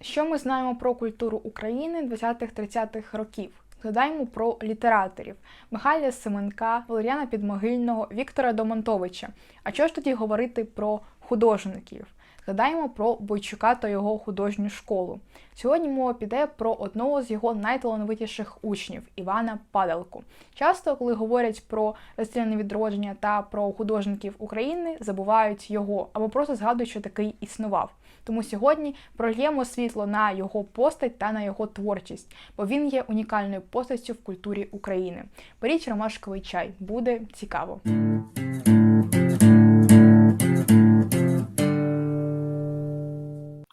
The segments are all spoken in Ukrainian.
Що ми знаємо про культуру України 20-30-х років? Згадаємо про літераторів Михайля Семенка, Валеріана Підмогильного, Віктора Домонтовича. А що ж тоді говорити про художників? Згадаємо про Бойчука та його художню школу. Сьогодні мова піде про одного з його найталановитіших учнів Івана Падалку. Часто, коли говорять про розстріляне відродження та про художників України, забувають його або просто згадують, що такий існував. Тому сьогодні прольємо світло на його постать та на його творчість, бо він є унікальною постаттю в культурі України. Беріть ромашковий чай, буде цікаво.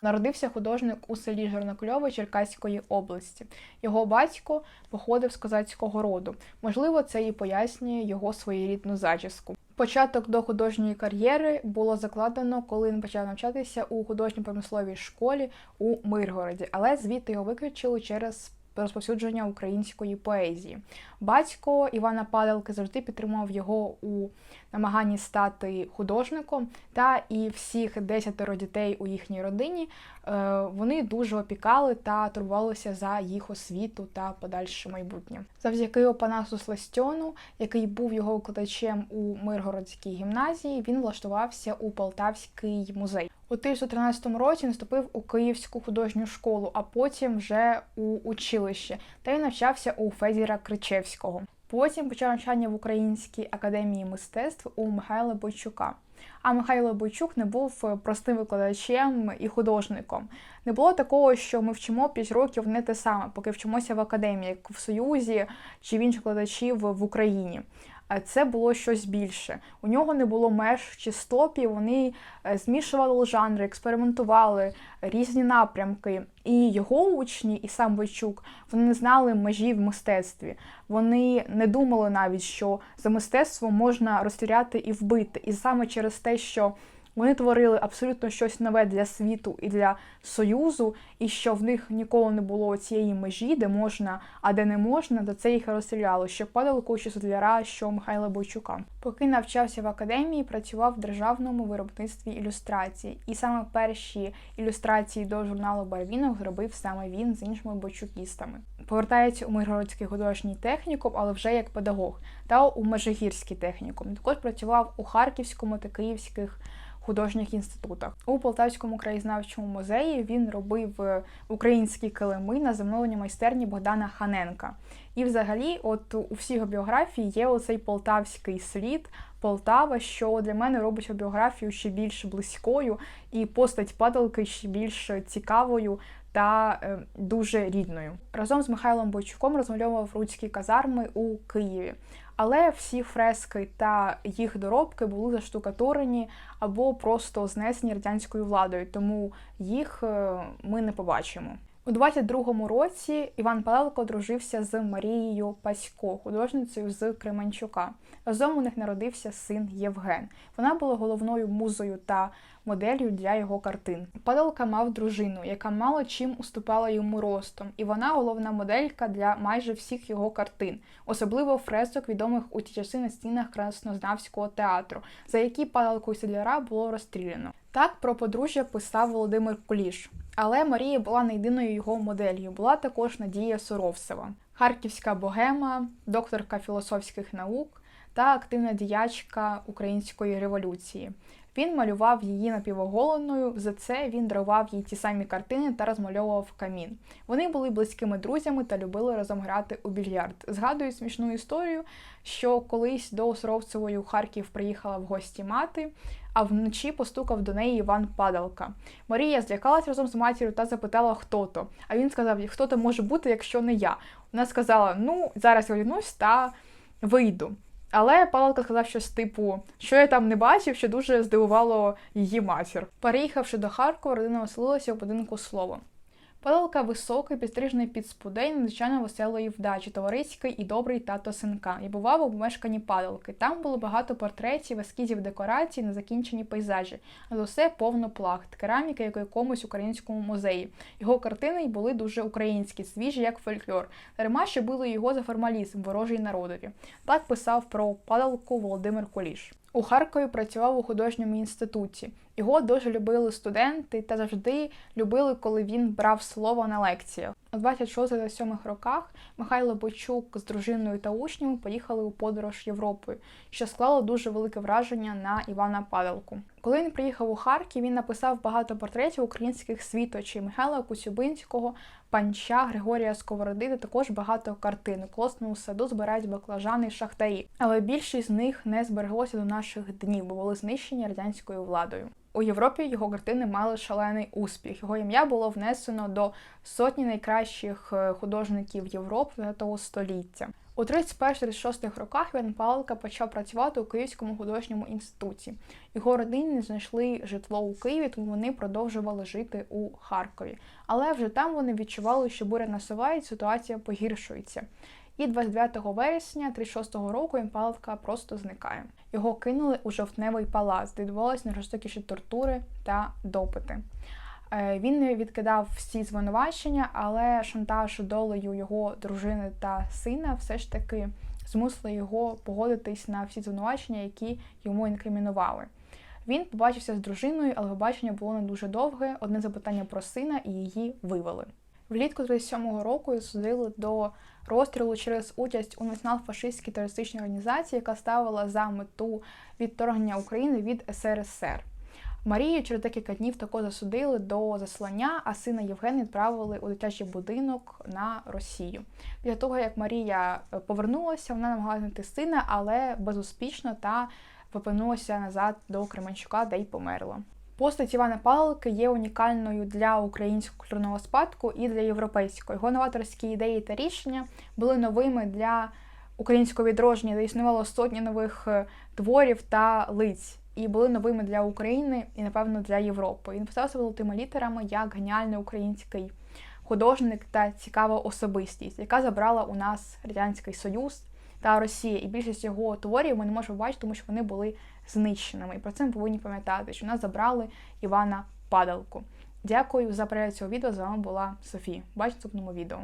Народився художник у селі Жорнокльове Черкаської області. Його батько походив з козацького роду. Можливо, це і пояснює його своєрідну зачіску. Початок до художньої кар'єри було закладено, коли він почав навчатися у художньо-промисловій школі у Миргороді, але звідти його виключили через розповсюдження української поезії. Батько Івана Падалки завжди підтримував його у намаганні стати художником, та і всіх десятеро дітей у їхній родині е, вони дуже опікали та турбувалися за їх освіту та подальше майбутнє. Завдяки Опанасу Сластьону, який був його викладачем у Миргородській гімназії, він влаштувався у Полтавський музей. У 1913 році наступив у Київську художню школу, а потім вже у училище, та й навчався у Федіра Кричевського. Потім почав навчання в Українській академії мистецтв у Михайла Бойчука. А Михайло Бойчук не був простим викладачем і художником. Не було такого, що ми вчимо 5 років не те саме, поки вчимося в академії, як в Союзі чи в інших викладачів в Україні. Це було щось більше. У нього не було меж чи стопів. Вони е, змішували жанри, експериментували різні напрямки. І його учні, і сам Бойчук, вони не знали межі в мистецтві. Вони не думали навіть, що за мистецтво можна розстріляти і вбити. І саме через те, що вони творили абсолютно щось нове для світу і для союзу, і що в них ніколи не було цієї межі, де можна, а де не можна, до це їх розстріляло, що падалку, що Содляра, що Михайла Бойчука. Поки навчався в академії, працював в державному виробництві ілюстрації, і саме перші ілюстрації до журналу Барвінок зробив саме він з іншими бойчукістами. Повертається у Миргородський художній технікум, але вже як педагог, та у Межигірський технікум. Також працював у Харківському та Київських художніх інститутах. У Полтавському краєзнавчому музеї він робив е, українські килими на замовлення майстерні Богдана Ханенка. І, взагалі, от у всіх біографії є оцей полтавський слід. Полтава, що для мене робить біографію ще більш близькою, і постать падалки ще більш цікавою та е, дуже рідною. Разом з Михайлом Бойчуком розмальовував руцькі казарми у Києві. Але всі фрески та їх доробки були заштукатурені або просто знесені радянською владою, тому їх е, ми не побачимо. У 22-му році Іван Палелко одружився з Марією Пасько, художницею з Кременчука. Разом у них народився син Євген. Вона була головною музою та моделлю для його картин. Падалка мав дружину, яка мало чим уступала йому ростом, і вона головна моделька для майже всіх його картин, особливо фресок, відомих у ті часи на стінах краснознавського театру, за які падалку і седляра було розстріляно. Так про подружжя писав Володимир Куліш. Але Марія була не єдиною його моделлю, була також Надія Суровцева, харківська богема, докторка філософських наук та активна діячка української революції. Він малював її напівоголеною, за це він дарував їй ті самі картини та розмальовував камін. Вони були близькими друзями та любили разом грати у більярд. Згадую смішну історію, що колись до Суровцевої у Харків приїхала в гості мати, а вночі постукав до неї Іван Падалка. Марія злякалась разом з матір'ю та запитала, хто то. А він сказав, хто то може бути, якщо не я. Вона сказала: Ну, зараз одягнусь та вийду. Але Павло сказав щось типу, що я там не бачив, що дуже здивувало її матір. Переїхавши до Харкова, родина оселилася у будинку слово. Падалка високий, підстрижений під спудей, надзвичайно веселої вдачі, товариський і добрий тато синка, і бував у помешканні падалки. Там було багато портретів, ескізів декорацій, незакінчені пейзажі, але усе повно плахт, кераміка, як у якомусь українському музеї. Його картини й були дуже українські, свіжі, як фольклор. Дарма що били його за формалізм, ворожий народові. Так писав про падалку Володимир Коліш. У Харкові працював у художньому інституті. Його дуже любили студенти та завжди любили, коли він брав слово на лекціях. У 26-27 роках Михайло Бойчук з дружиною та учнями поїхали у подорож Європою, що склало дуже велике враження на Івана Падалку. Коли він приїхав у Харків, він написав багато портретів українських світочів Михайла Кусюбинського, панча Григорія Сковороди та також багато картин. У колосному саду збирають баклажани і шахтарі. Але більшість з них не збереглося до наших днів, бо були знищені радянською владою. У Європі його картини мали шалений успіх. Його ім'я було внесено до сотні найкращих е, художників Європи того століття. У 31-36 роках Іван Павлика почав працювати у Київському художньому інституті. Його родини знайшли житло у Києві, тому вони продовжували жити у Харкові. Але вже там вони відчували, що буря насуває, ситуація погіршується. І 29 вересня 36-го року Імпаловка просто зникає. Його кинули у жовтневий палац, де відбувалися найжорстокіші тортури та допити. Е, Він не відкидав всі звинувачення, але шантаж долею його дружини та сина все ж таки змусили його погодитись на всі звинувачення, які йому інкримінували. Він побачився з дружиною, але побачення було не дуже довге. Одне запитання про сина і її вивели. Влітку 37-го року судили до розстрілу через участь у націонал-фашистській терористичній організації, яка ставила за мету відторгнення України від СРСР. Марію через декілька днів також засудили до заслання, а сина Євгена відправили у дитячий будинок на Росію. Після того, як Марія е, повернулася, вона намагалася знайти сина, але безуспішно та повернулася назад до Кременчука, де й померла. Постать Івана Павлика є унікальною для українського культурного спадку і для європейського. Його новаторські ідеї та рішення були новими для українського відродження, де існувало сотні нових е, творів та лиць, і були новими для України і, напевно, для Європи. Він писався великими літерами як геніальний український художник та цікава особистість, яка забрала у нас радянський союз та Росія. І більшість його творів ми не можемо бачити, тому що вони були знищеними. І про це ми повинні пам'ятати, що нас забрали Івана Падалку. Дякую за перегляд цього відео. З вами була Софія. Бачу в наступному відео.